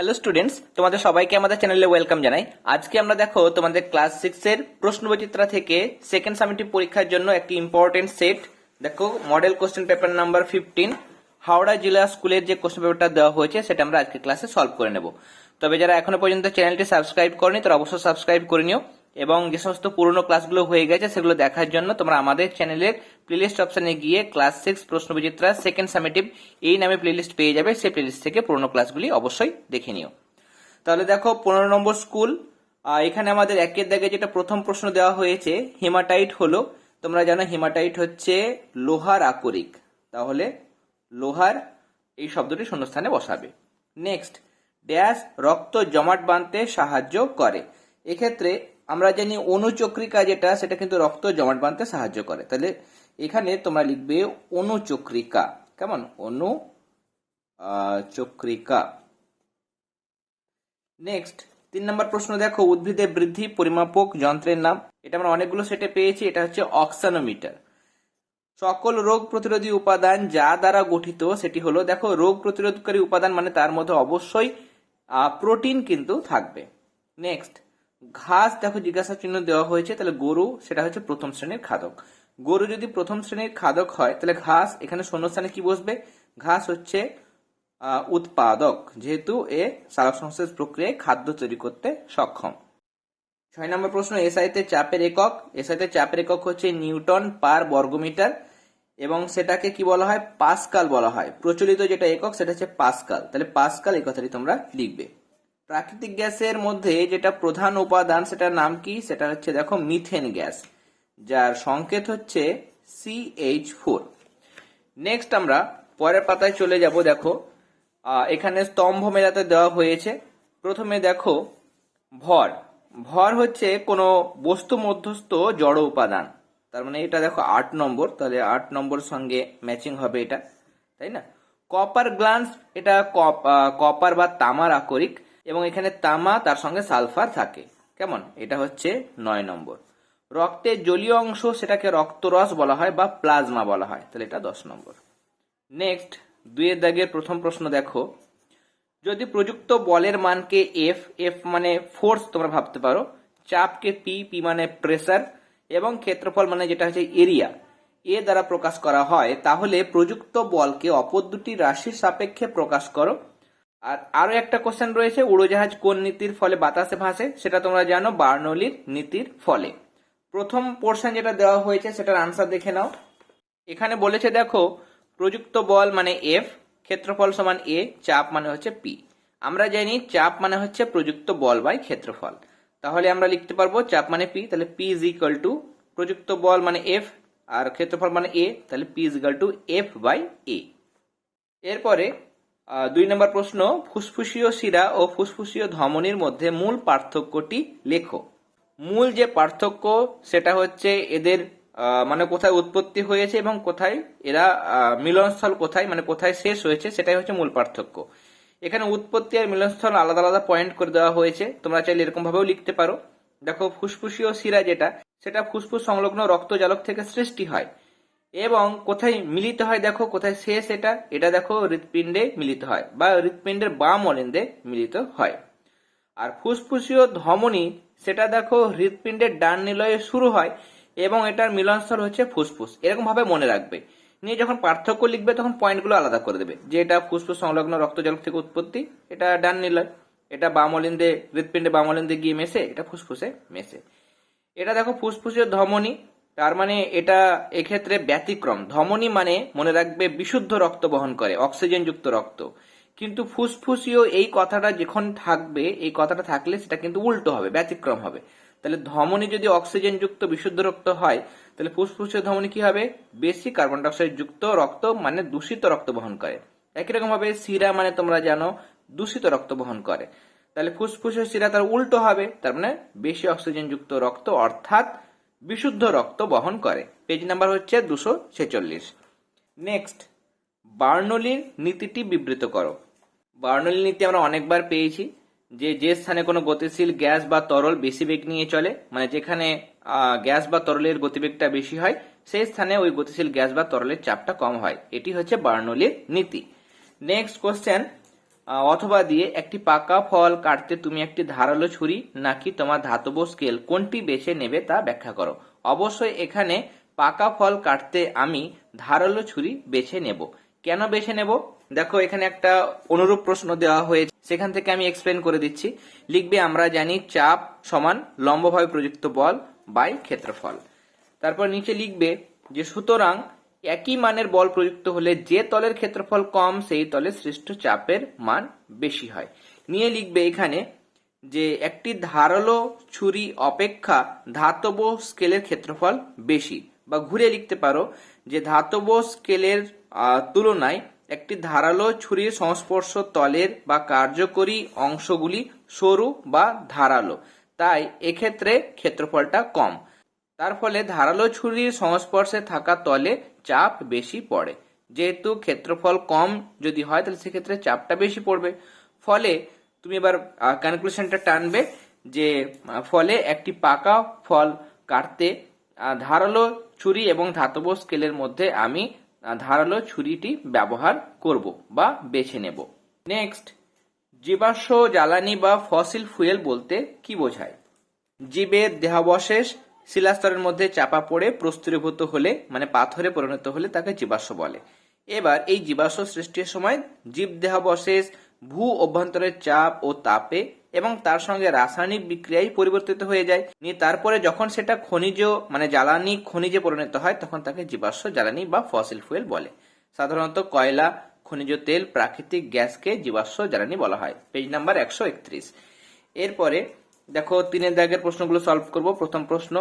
Hello students, তোমাদের সবাইকে আমাদের চ্যানেলে ওয়েলকাম জানাই। আজকে আমরা দেখো তোমাদের ক্লাস সিক্সের এর প্রশ্নবিচিত্রা থেকে সেকেন্ড সামিটিভ পরীক্ষার জন্য একটি ইম্পর্টেন্ট সেট দেখো model question paper number fifteen Howrah জেলা স্কুলের যে কোশ্চেন পেপারটা দেওয়া হয়েছে, সেটা আমরা আজকে ক্লাসে সলভ করে নেব। তবে যারা এখনও পর্যন্ত চ্যানেলটি সাবস্ক্রাইব করেনি, তারা অবশ্যই সাবস্ক্রাইব করে নিও। এবং যে সমস্ত পুরনো ক্লাসগুলো হয়ে গেছে, সেগুলো দেখার জন্য তোমরা আমাদের চ্যানেলের প্লেলিস্ট অপশনে গিয়ে ক্লাস সিক্স প্রশ্নবিচিত্রা সেকেন্ড সামিটিভ এই নামে প্লেলিস্ট পেয়ে যাবে। সেই প্লেলিস্ট থেকে পুরনো ক্লাসগুলি অবশ্যই দেখে নিও। তাহলে দেখো, পনেরো নম্বর স্কুল এখানে আমাদের একের দাগে যেটা প্রথম প্রশ্ন দেওয়া হয়েছে হেমাটাইট হলো, তোমরা জানো হেমাটাইট হচ্ছে লোহার আকরিক। তাহলে লোহার এই শব্দটি শূন্যস্থানে বসাবে। নেক্সট ড্যাশ রক্ত জমাট বাঁধতে সাহায্য করে। এক্ষেত্রে আমরা জানি অনুচক্রিকা যেটা, সেটা কিন্তু রক্ত জমাট বাঁধতে সাহায্য করে। তাহলে এখানে তোমরা লিখবে অনুচক্রিকা। কেমন? অনু চক্রিকা। নেক্সট তিন নম্বর প্রশ্ন দেখো উদ্ভিদের বৃদ্ধি, পরিমাপক, যন্ত্রের নাম। এটা আমরা অনেকগুলো সেটে পেয়েছি, এটা হচ্ছে অক্সানোমিটার। সকল রোগ প্রতিরোধী উপাদান যা দ্বারা গঠিত, সেটি হলো, দেখো, রোগ প্রতিরোধকারী উপাদান মানে তার মধ্যে অবশ্যই প্রোটিন কিন্তু থাকবে। নেক্সট ঘাস, দেখো জিজ্ঞাসা চিহ্ন দেওয়া হয়েছে, তাহলে গরু, সেটা হচ্ছে প্রথম শ্রেণির খাদক। গরু যদি প্রথম শ্রেণির খাদক হয়, তাহলে ঘাস, এখানে শূন্যস্থানে কি বসবে? ঘাস হচ্ছে উৎপাদক, যেহেতু এ সালোক সংশ্লেষ প্রক্রিয়ায় খাদ্য তৈরি করতে সক্ষম। ছয় নম্বর প্রশ্ন, এসআইতে চাপের একক, এসআইতে চাপের একক হচ্ছে নিউটন পার বর্গমিটার, এবং সেটাকে কি বলা হয়? পাস্কাল বলা হয়। প্রচলিত যেটা একক, সেটা হচ্ছে পাস্কাল। তাহলে পাস্কাল এই কথাটি তোমরা লিখবে। প্রাকৃতিক গ্যাসের মধ্যে যেটা প্রধান উপাদান সেটার নাম কি? সেটা হচ্ছে দেখো মিথেন গ্যাস, যার সংকেত হচ্ছে সিএইচ ফোর নেক্সট আমরা পরের পাতায় চলে যাব, দেখো। এখানে স্তম্ভ মেলাতে দেওয়া হয়েছে। প্রথমে দেখো ভর। ভর হচ্ছে কোনো বস্তু মধ্যস্থ জড় উপাদান। তার মানে এটা দেখো আট নম্বর, তাহলে আট নম্বর সঙ্গে ম্যাচিং হবে এটা, তাই না? কপার গ্লান্স এটা কপ- কপার বা তামার আকরিক। এবং এখানে তামা, তার সঙ্গে সালফার থাকে। কেমন? এটা হচ্ছে নয় নম্বর। রক্তের জলীয় অংশ সেটাকে রক্তরস বলা হয় বা প্লাজমা বলা হয়, তাহলে এটা দশ নম্বর। নেক্সট, দুইয়ের দাগের প্রথম প্রশ্ন দেখো। যদি প্রযুক্ত বলের মানকে এফ এফ মানে ফোর্স তোমরা ভাবতে পারো, চাপকে পি পি মানে প্রেসার এবং ক্ষেত্রফল মানে যেটা হচ্ছে এরিয়া এ দ্বারা প্রকাশ করা হয়, তাহলে প্রযুক্ত বলকে অপর দুটি রাশির সাপেক্ষে প্রকাশ করো আর আরও একটা কোশ্চেন রয়েছে, উড়োজাহাজ কোন নীতির ফলে বাতাসে ভাসে? সেটা তোমরা জানো, বার্নলির নীতির ফলে। প্রথম পোর্শন যেটা দেওয়া হয়েছে, সেটার আনসার দেখে নাও। এখানে বলেছে, দেখো, প্রযুক্ত বল মানে এফ ক্ষেত্রফল সমান এ চাপ মানে হচ্ছে পি আমরা জানি চাপ মানে হচ্ছে প্রযুক্ত বল বাই ক্ষেত্রফল। তাহলে আমরা লিখতে পারব চাপ মানে পি তাহলে পি ইজ ইকাল টু প্রযুক্ত বল মানে এফ আর ক্ষেত্রফল মানে এ তাহলে P is equal to F by A এরপরে দুই নম্বর প্রশ্ন, ফুসফুসীয় শিরা ও ফুসফুসীয় ধমনির মধ্যে মূল পার্থক্যটি লেখো। মূল যে পার্থক্য, সেটা হচ্ছে এদের মানে কোথায় উৎপত্তি হয়েছে এবং কোথায় এরা মিলনস্থল কোথায় মানে কোথায় শেষ হয়েছে, সেটাই হচ্ছে মূল পার্থক্য। এখানে উৎপত্তি আর মিলনস্থল আলাদা আলাদা পয়েন্ট করে দেওয়া হয়েছে, তোমরা চাইলে এরকম ভাবেও লিখতে পারো। দেখো, ফুসফুসীয় শিরা যেটা, সেটা ফুসফুস সংলগ্ন রক্তজালক থেকে সৃষ্টি হয়। এবং কোথায় মিলিত হয় দেখো, কোথায় শেষ এটা এটা দেখো হৃৎপিণ্ডে মিলিত হয় বা হৃৎপিণ্ডের বাম অলিন্দে মিলিত হয়। আর ফুসফুসীয় ধমনী, সেটা দেখো হৃৎপিণ্ডের ডান নিলয়ে শুরু হয় এবং এটার মিলনস্থল হচ্ছে ফুসফুস। এরকম ভাবে মনে রাখবে। নিয়ে যখন পার্থক্য লিখবে তখন পয়েন্টগুলো আলাদা করে দেবে। যে এটা ফুসফুস সংলগ্ন রক্তজলক থেকে উৎপত্তি, এটা ডান নিলয়, এটা বাম অলিন্দে হৃৎপিণ্ডে বাম অলিন্দে গিয়ে মেশে, এটা ফুসফুসে মেশে। এটা দেখো ফুসফুসীয় ধমনী তার মানে এটা এক্ষেত্রে ব্যতিক্রম। ধমনী মানে মনে রাখবে বিশুদ্ধ রক্ত বহন করে অক্সিজেন যুক্ত রক্ত। কিন্তু ফুসফুসীয় এই কথাটা যখন থাকবে, এই কথাটা থাকলে সেটা কিন্তু উল্টো হবে, ব্যতিক্রম হবে। তাহলে ধমনী যদি অক্সিজেন যুক্ত বিশুদ্ধ রক্ত হয়, তাহলে ফুসফুসীয় ধমনী কি হবে? বেশি কার্বন ডাইঅক্সাইড যুক্ত রক্ত মানে দূষিত রক্ত বহন করে। একই রকম ভাবে শিরা মানে তোমরা জানো, দূষিত রক্ত বহন করে। তাহলে ফুসফুসের শিরা তার উল্টো হবে, তার মানে বেশি অক্সিজেন যুক্ত রক্ত, অর্থাৎ বিশুদ্ধ রক্ত বহন করে। পেজ নাম্বার হচ্ছে দুশো ছেচল্লিশ। নেক্সট, বার্নলির নীতিটি বিবৃত করো। বার্নলি নীতি আমরা অনেকবার পেয়েছি, যে যে স্থানে কোনো গতিশীল গ্যাস বা তরল বেশি বেগ নিয়ে চলে মানে যেখানে গ্যাস বা তরলের গতিবেগটা বেশি হয়, সেই স্থানে ওই গতিশীল গ্যাস বা তরলের চাপটা কম হয়। এটি হচ্ছে বার্নলির নীতি। নেক্সট কোশ্চেন অথবা দিয়ে একটি পাকা ফল কাটতে তুমি একটি ধারালো ছুরি নাকি তোমার ধাতব স্কেল কোনটি বেছে নেবে তা ব্যাখ্যা করো। অবশ্যই এখানে পাকা ফল কাটতে আমি ধারালো ছুরি বেছে নেব। কেন বেছে নেব? দেখো, এখানে একটা অনুরূপ প্রশ্ন দেওয়া হয়েছে। সেখান থেকে আমি এক্সপ্লেন করে দিচ্ছি। লিখবে, আমরা জানি চাপ সমান লম্বভাবে প্রযুক্ত বল বাই ক্ষেত্রফল। তারপর নিচে লিখবে যে, সুতরাং একই মানের বল প্রযুক্ত হলে যে তলের ক্ষেত্রফল কম, সেই তলে সৃষ্ট চাপের মান বেশি হয়। নিয়ে লিখবে এখানে যে একটি ধারালো ছুরি অপেক্ষা ধাতব স্কেলের ক্ষেত্রফল বেশি। বা ঘুরে লিখতে পারো যে ধাতব স্কেলের তুলনায় একটি ধারালো ছুরির সংস্পর্শ তলের বা কার্যকরী অংশগুলি সরু বা ধারালো, তাই এক্ষেত্রে ক্ষেত্রফলটা কম। তার ফলে ধারালো ছুরির সংস্পর্শে থাকা তলে চাপ বেশি পড়ে। যেহেতু ক্ষেত্রফল কম যদি হয়, তাহলে সেক্ষেত্রে চাপটা বেশি পড়বে। ফলে তুমি এবার ক্যালকুলেশনটা টানবে যে ফলে একটি পাকা ফল কাটতে ধারালো ছুরি এবং ধাতব স্কেলের মধ্যে আমি ধারালো ছুরিটি ব্যবহার করব বা বেছে নেব। নেক্সট জীবাশ্ম জ্বালানি বা ফসিল ফুয়েল বলতে কি বোঝায়? জীবের দেহাবশেষ শিলাস্তরের মধ্যে চাপা পড়ে প্রস্তুরীভূত হলে মানে পাথরে পরিণত হলে তাকে জীবাশ্ম বলে। এবার এই জীবাশ্ম সৃষ্টির সময় জীব দেহাবশেষ ভূ অভ্যন্তরের চাপ ও তাপে এবং তার সঙ্গে রাসায়নিক বিক্রিয়ায় পরিবর্তিত হয়ে যায়। নিয়ে তারপরে যখন সেটা খনিজ মানে জ্বালানি খনিজে পরিণত হয়, তখন তাকে জীবাশ্ম, জ্বালানি বা ফসিল ফুয়েল বলে। সাধারণত কয়লা, খনিজ তেল, প্রাকৃতিক গ্যাসকে জীবাশ্ম, জ্বালানি বলা হয়। পেজ নাম্বার একশো একত্রিশ। এরপরে দেখো, তিনের দাগের প্রশ্নগুলো সলভ করব। প্রথম প্রশ্ন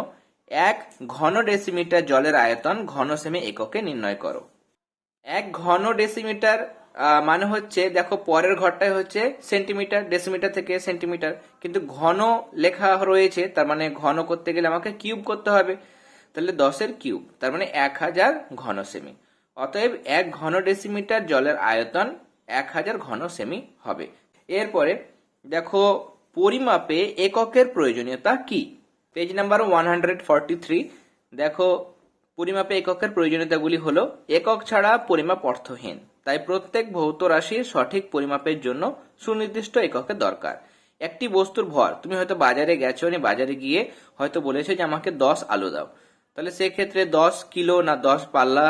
এক ঘন ডেসিমিটার জলের আয়তন ঘন সেমি এককে নির্ণয় করো। এক ঘন ডেসিমিটার মানে হচ্ছে, দেখো, পরের ঘরটাই হচ্ছে সেন্টিমিটার ডেসিমিটার থেকে সেন্টিমিটার কিন্তু ঘন লেখা রয়েছে, তার মানে ঘন করতে গেলে আমাকে কিউব করতে হবে। তাহলে দশের কিউব তার মানে এক হাজার ঘন সেমি অতএব এক ঘন ডেসিমিটার জলের আয়তন এক হাজার ঘন সেমি হবে। এরপরে, দেখো, পরিমাপে এককের প্রয়োজনীয়তা কি? Page number one hundred three দেখো, পরিমাপে এককের প্রয়োজনীয়তাগুলি হলো, একক ছাড়া পরিমাপ অর্থহীন, তাই প্রত্যেক ভৌত রাশির সঠিক পরিমাপের জন্য সুনির্দিষ্ট এককের দরকার। একটি বস্তুর ভর, তুমি হয়তো বাজারে গেছো নি, বাজারে গিয়ে হয়তো বলেছ যে আমাকে দশ আলু দাও। তাহলে সেক্ষেত্রে দশ কিলো না দশ পাল্লা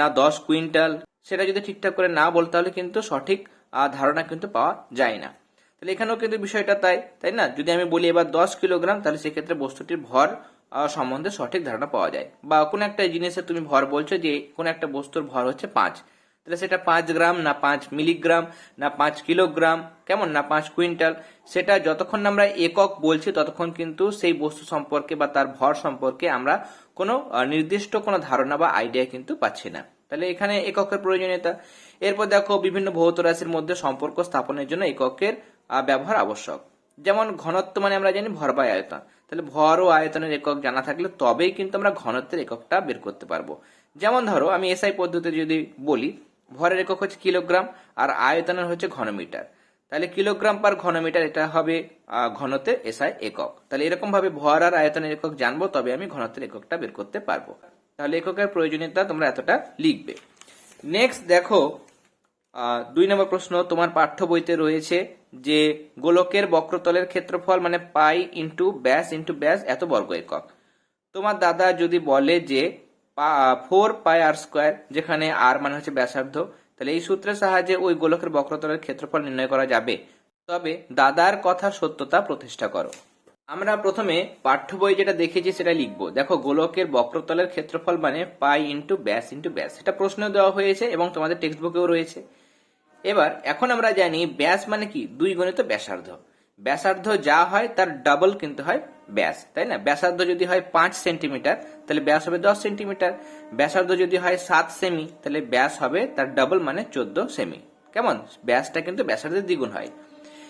না দশ কুইন্টাল, সেটা যদি ঠিকঠাক করে না বলতে তাহলে কিন্তু সঠিক ধারণা কিন্তু পাওয়া যায় না। তাহলে এখানেও কিন্তু বিষয়টা তাই তাই না? যদি আমি বলি এবার দশ কিলোগ্রাম, তাহলে সেক্ষেত্রে বস্তুটির ভর সম্বন্ধে সঠিক ধারণা পাওয়া যায়। বা কোনো একটা জিনিসের তুমি ভর বলছো যে কোনো একটা বস্তুর ভর হচ্ছে পাঁচ। তাহলে সেটা পাঁচ গ্রাম না পাঁচ মিলিগ্রাম, না পাঁচ কিলোগ্রাম, কেমন? না পাঁচ কুইন্টাল? সেটা যতক্ষণ আমরা একক বলছি, ততক্ষণ কিন্তু সেই বস্তু সম্পর্কে বা তার ভর সম্পর্কে আমরা কোনো নির্দিষ্ট কোনো ধারণা বা আইডিয়া কিন্তু পাচ্ছি না। তাহলে এখানে এককের প্রয়োজনীয়তা। এরপর দেখো বিভিন্ন ভৌত রাশির মধ্যে সম্পর্ক স্থাপনের জন্য এককের ব্যবহার আবশ্যক। যেমন ঘনত্ব মানে আমরা জানি ভর বা আয়তন। তাহলে ভর ও আয়তনের একক জানা থাকলে তবেই কিন্তু আমরা ঘনত্বের এককটা বের করতে পারব। যেমন ধরো, আমি এসআই পদ্ধতিতে যদি বলি, ভরের একক হচ্ছে কিলোগ্রাম আর আয়তনের হচ্ছে ঘনমিটার। তাহলে কিলোগ্রাম পার ঘনমিটার এটা হবে ঘনত্বের এসআই একক। তাহলে এরকম ভাবে ভর আর আয়তনের একক জানব, তবে আমি ঘনত্বের এককটা বের করতে পারব। তাহলে এককের প্রয়োজনীয়তা তোমরা এতটা লিখবে। নেক্সট দেখো দুই নম্বর প্রশ্ন, তোমার পাঠ্য বইতে রয়েছে যে গোলকের বক্রতলের ক্ষেত্রফল মানে পাই ইন্টু ব্যাস ইন্টু ব্যাস এত বর্গ একক। তোমার দাদা যদি বলে যে ফোর পাই আর স্কোয়ার যেখানে আর মানে হচ্ছে ব্যাসার্ধ, তাহলে এই সূত্রের সাহায্যে ওই গোলকের বক্রতলের ক্ষেত্রফল নির্ণয় করা যাবে। তবে দাদার কথা সত্যতা প্রতিষ্ঠা করো। আমরা প্রথমে পাঠ্য বই যেটা দেখেছি সেটা লিখব। দেখো, গোলকের বক্রতলের ক্ষেত্রফল মানে পাই ইন্টু ব্যাস ইন্টু ব্যাস। এটা প্রশ্ন দেওয়া হয়েছে এবং তোমাদের টেক্সট বুকেও রয়েছে। এবার, এখন আমরা জানি ব্যাস মানে কি? দুই গণিত ব্যাসার্ধ। ব্যাসার্ধ যা হয়, তার ডাবল কিন্তু হয় ব্যাস, তাই না? ব্যাসার্ধ যদি হয় পাঁচ সেন্টিমিটার, তাহলে ব্যাস হবে দশ সেন্টিমিটার। ব্যাসার্ধ যদি হয় সাত সেমি, তাহলে ব্যাস হবে তার ডাবল মানে চোদ্দ সেমি। কেমন? ব্যাসটা কিন্তু ব্যাসার্ধের দ্বিগুণ হয়।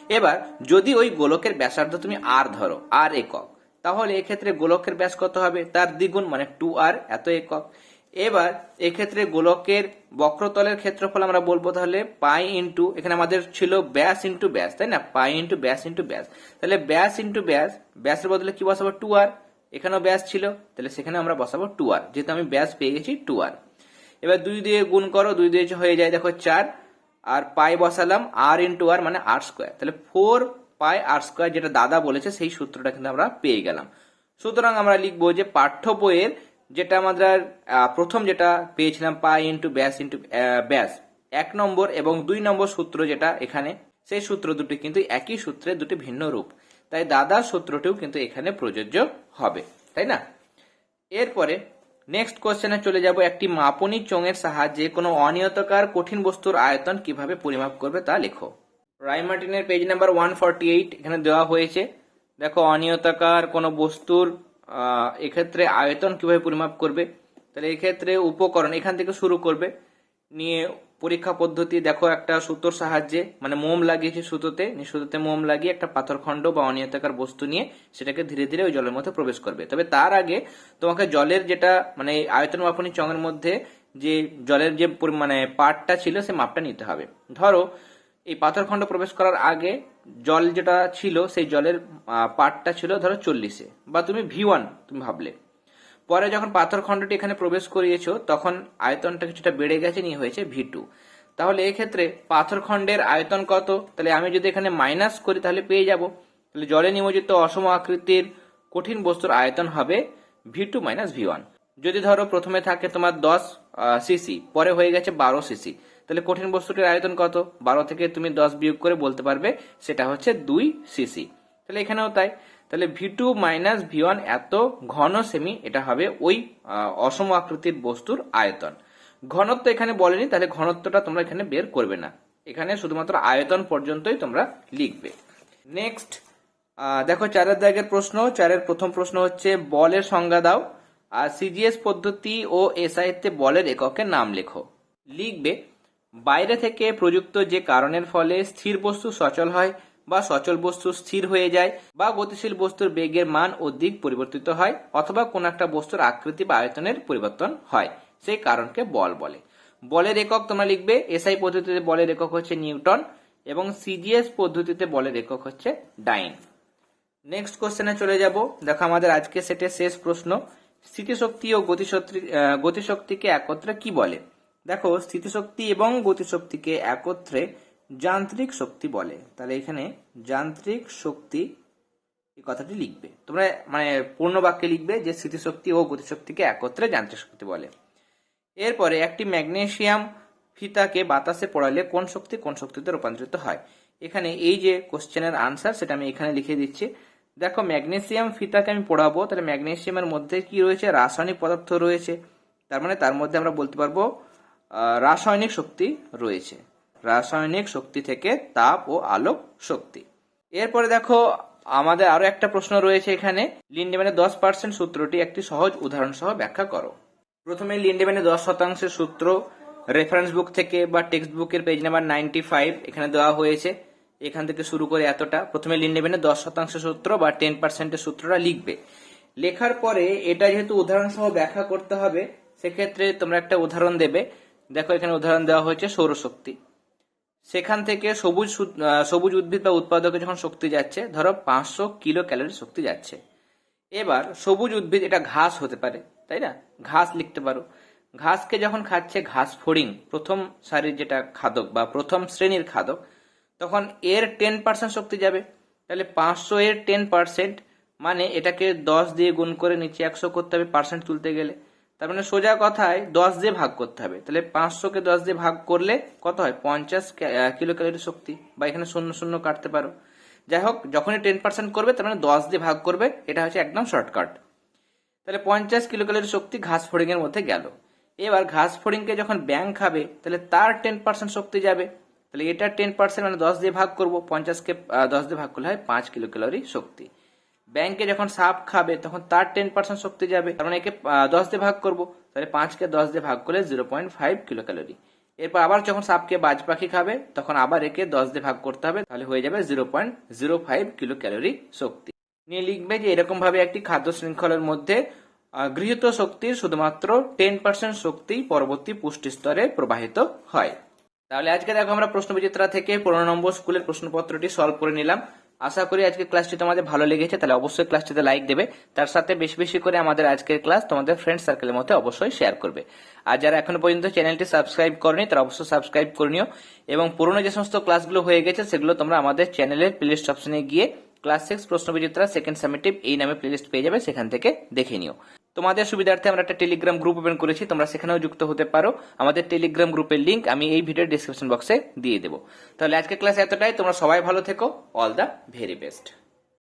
এবার, যদি ওই গোলকের ব্যাসার্ধ তুমি আর ধরো আর একক, তাহলে এক্ষেত্রে গোলকের ব্যাস কত হবে? তার দ্বিগুণ মানে টু আর এত একক। এবার এক্ষেত্রে গোলকের বক্রতলের ক্ষেত্রফল আমরা বলব তাহলে পাই ইন্টু এখানে আমাদের ছিল ব্যাস ইন্টু ব্যাস, তাই না? পাই ইন্টু ব্যাস ইন্টু ব্যাস। তাহলে ব্যাস ইন্টু ব্যাস, ব্যাসের বদলে কি বসাবো? টু আর এখানেও ব্যাস ছিল, তাহলে সেখানে আমরা বসাবো টু আর যেহেতু আমি ব্যাস পেয়ে গেছি টু আর এবার দুই দিয়ে গুণ করো, দুই দিয়ে হয়ে যায় দেখো চার, আর পাই বসালাম আর ইন্টু আর মানে আর স্কোয়ার তাহলে ফোর পাই আর স্কোয়ার যেটা দাদা বলেছে, সেই সূত্রটা কিন্তু আমরা পেয়ে গেলাম। সুতরাং আমরা লিখব যে পাঠ্য বইয়ের যেটা আমাদের প্রথম যেটা পেয়েছিলাম পাই ইন্টু ব্যাস ইন্টু ব্যাস। এক নম্বর এবং দুই নম্বর সূত্র যেটা এখানে, সেই সূত্র দুটি কিন্তু একই সূত্রে দুটি ভিন্ন রূপ। তাই দাদার সূত্রটিও কিন্তু এখানে প্রযোজ্য হবে, তাই না? এরপরে নেক্সট কোশ্চেনে চলে যাব একটি মাপনী চোঙের সাহায্যে কোনো অনিয়তকার কঠিন বস্তুর আয়তন কীভাবে পরিমাপ করবে তা লেখো। রাইমার্টিনের page number one forty eight এখানে দেওয়া হয়েছে, দেখো অনিয়তাকার কোনো বস্তুর এক্ষেত্রে আয়তন কীভাবে পরিমাপ করবে? তাহলে এক্ষেত্রে উপকরণ এখান থেকে শুরু করবে। নিয়ে পরীক্ষা পদ্ধতি, দেখো একটা সুতোর সাহায্যে মানে মোম লাগিয়েছে সুতোতে সুতোতে মোম লাগিয়ে একটা পাথরখণ্ড বা অনিয়তাকার বস্তু নিয়ে সেটাকে ধীরে ধীরে ওই জলের মধ্যে প্রবেশ করবে। তবে তার আগে তোমাকে জলের যেটা মানে আয়তন মাপনী চঙের মধ্যে যে জলের যে মানে পার্টটা ছিল সে মাপটা নিতে হবে। ধরো এই পাথরখণ্ড প্রবেশ করার আগে জল যেটা ছিল সেই জলের আহ, পার্টটা ছিল ধরো চল্লিশে বা তুমি ভি ওয়ান তুমি ভাবলে। পরে যখন পাথরখণ্ডটি এখানে প্রবেশ করিয়েছো তখন আয়তনটা কিছুটা বেড়ে গেছে নিয়ে হয়েছে ভি টু তাহলে এক্ষেত্রে পাথরখণ্ডের আয়তন কত? তাহলে আমি যদি এখানে মাইনাস করি তাহলে পেয়ে যাব। তাহলে জলে নিমজ্জিত অসম আকৃতির কঠিন বস্তুর আয়তন হবে V two minus V one যদি ধরো প্রথমে থাকে তোমার দশ সিসি পরে হয়ে গেছে বারো সিসি তাহলে কঠিন বস্তুটির আয়তন কত? বারো থেকে তুমি দশ বিয়োগ করে বলতে পারবে সেটা হচ্ছে দুই সিসি তাহলে এখানেও তাই। তাহলে V two minus V one এত ঘন সেমি এটা হবে ওই অসম আকৃতির বস্তুর আয়তন। ঘনত্ব এখানে বলেনি, তাহলে ঘনত্বটা তোমরা এখানে বের করবে না। এখানে শুধুমাত্র আয়তন পর্যন্তই তোমরা লিখবে। নেক্সট দেখো চারের দাগের প্রশ্ন। চারের প্রথম প্রশ্ন হচ্ছে, বলের সংজ্ঞা দাও। আর সিজিএস পদ্ধতি ও এসআইতে বলের এককের নাম লেখো। লিখবে বাইরে থেকে প্রযুক্ত যে কারণের ফলে স্থির বস্তু সচল হয় বা সচল বস্তু স্থির হয়ে যায় বা গতিশীল বস্তুর বেগের মান ও দিক পরিবর্তিত হয় অথবা কোন একটা বস্তুর আকৃতি বা আয়তনের পরিবর্তন হয়, সেই কারণকে বল বলে। বলের একক তোমরা লিখবে, এসআই পদ্ধতিতে বলের একক হচ্ছে নিউটন এবং সিজিএস পদ্ধতিতে বলের একক হচ্ছে ডাইন। নেক্সট কোশ্চেনে চলে যাব। দেখো আমাদের আজকে সেটের শেষ প্রশ্ন, স্থিতিশক্তি ও গতিশক্তি গতিশক্তিকে একত্রে কি বলে? দেখো, স্থিতিশক্তি এবং গতিশক্তিকে একত্রে যান্ত্রিক শক্তি বলে। তাহলে এখানে যান্ত্রিক শক্তি এই কথাটি লিখবে। তোমরা মানে পূর্ণ বাক্যে লিখবে যে স্থিতিশক্তি ও গতিশক্তিকে একত্রে যান্ত্রিক শক্তি বলে। এরপরে একটি ম্যাগনেশিয়াম ফিতাকে বাতাসে পড়ালে কোন শক্তি কোন শক্তিতে রূপান্তরিত হয়? এখানে এই যে কোশ্চেনের আনসার, সেটা আমি এখানে লিখে দিচ্ছি। দেখো ম্যাগনেসিয়াম ফিতাকে আমি পড়াবো, তাহলে ম্যাগনেসিয়ামের মধ্যে কি রয়েছে? রাসায়নিক পদার্থ রয়েছে। তার মানে তার মধ্যে আমরা বলতে পারব রাসায়নিক শক্তি রয়েছে। রাসায়নিক শক্তি থেকে তাপ ও আলোক শক্তি। এরপরে দেখো, আমাদের আরও একটা প্রশ্ন রয়েছে এখানে। লিন্ডেম্যানের দশ পার্সেন্ট সূত্রটি একটি সহজ উদাহরণ সহ ব্যাখ্যা করো। প্রথমে লিন্ডেম্যানের দশ শতাংশের সূত্র রেফারেন্স বুক থেকে বা টেক্সট বুকের পেজ নাম্বার নাইনটি ফাইভ এখানে দেওয়া হয়েছে। এখান থেকে শুরু করে এতটা। প্রথমে লিন্ডেম্যানের দশ শতাংশ সূত্র বা টেন পার্সেন্টের সূত্রটা লিখবে। লেখার পরে এটা যেহেতু উদাহরণ সহ ব্যাখ্যা করতে হবে, সেক্ষেত্রে তোমরা একটা উদাহরণ দেবে। দেখো, এখানে উদাহরণ দেওয়া হয়েছে সৌরশক্তি। সেখান থেকে সবুজ সবুজ উদ্ভিদ বা উৎপাদকে যখন শক্তি যাচ্ছে, ধরো পাঁচশো কিলো ক্যালোরি শক্তি যাচ্ছে। এবার সবুজ উদ্ভিদ, এটা ঘাস হতে পারে, তাই না? ঘাস লিখতে পারো। ঘাসকে যখন খাচ্ছে, ঘাস ফড়িং, প্রথম সারির যেটা খাদক বা প্রথম শ্রেণির খাদক, তখন এর টেন পার্সেন্ট শক্তি যাবে। তাহলে পাঁচশো এর টেন পার্সেন্ট মানে এটাকে দশ দিয়ে গুণ করে নিচে একশো করতে হবে পার্সেন্ট তুলতে গেলে। তার মানে সোজা কথায় দশ দিয়ে ভাগ করতে হবে। তাহলে পাঁচশোকে দশ দিয়ে ভাগ করলে কত হয়? পঞ্চাশ কিলো ক্যালোরি শক্তি। বা এখানে শূন্য শূন্য কাটতে পারো। যাই হোক, যখনই টেন পার্সেন্ট করবে, তার মানে দশ দিয়ে ভাগ করবে, এটা হচ্ছে একদম শর্টকাট তাহলে পঞ্চাশ কিলো ক্যালোরি শক্তি ঘাস ফড়িং এর মধ্যে গেল। এবার ঘাস ফড়িংকে যখন ব্যাং খাবে, তাহলে তার টেন পার্সেন্ট শক্তি যাবে। তাহলে এটা টেন পার্সেন্ট মানে দশ দিয়ে ভাগ করব। পঞ্চাশকে দশ দিয়ে ভাগ করলে হয় পাঁচ কিলো ক্যালোরি শক্তি। ব্যাংকে যখন সাপ খাবে, তখন তার টেন পার্সেন্ট শক্তি যাবে। তার মানে একে দশ দিয়ে ভাগ করব। তাহলে পাঁচকে দশ দিয়ে ভাগ করলে zero point five kilo calorie এরপর আবার যখন সাপকে বাজ পাখি খাবে, তখন আবার একে দশ দিয়ে ভাগ করতে হবে, তাহলে হয়ে যাবে zero point zero five kilo calorie শক্তি। নিয়ে লিখবে যে এরকম ভাবে একটি খাদ্য শৃঙ্খলের মধ্যে গৃহীত শক্তির শুধুমাত্র টেন পার্সেন্ট শক্তি পরবর্তী পুষ্টি স্তরে প্রবাহিত হয়। তাহলে আজকে দেখো আমরা প্রশ্ন বিচিত্রা থেকে পনেরো নম্বর স্কুলের প্রশ্নপত্রটি সলভ করে নিলাম। আশা করি আজকে ক্লাসটি তোমাদের ভালো লেগেছে, তাহলে অবশ্যই ক্লাসটিতে লাইক দেবে। তার সাথে বেশি বেশি করে আমাদের আজকের ক্লাস তোমাদের ফ্রেন্ড সার্কেলের মধ্যে অবশ্যই শেয়ার করবে। আর যারা এখনও পর্যন্ত চ্যানেলটি সাবস্ক্রাইব করেনি, তারা অবশ্যই সাবস্ক্রাইব করে নিও। এবং পুরনো যে সমস্ত ক্লাসগুলো হয়ে গেছে, সেগুলো তোমরা আমাদের চ্যানেলের প্লেলিস্ট অপশনে গিয়ে ক্লাস সিক্স প্রশ্ন সেকেন্ড সামেটিভ এই নামে প্লেলিস্ট পেয়ে যাবে, সেখান থেকে দেখে নিও। তোমাদের সুবিধার্থে আমরা একটা টেলিগ্রাম গ্রুপ ওপেন করেছি, তোমরা সেখানেও যুক্ত হতে পারো। আমাদের টেলিগ্রাম গ্রুপের লিঙ্ক আমি এই ভিডিওর ডিসক্রিপশন বক্সে দিয়ে দেবো। তাহলে আজকে ক্লাস এতটাই, তোমরা সবাই ভালো থেকো অল দ্য ভেরি বেস্ট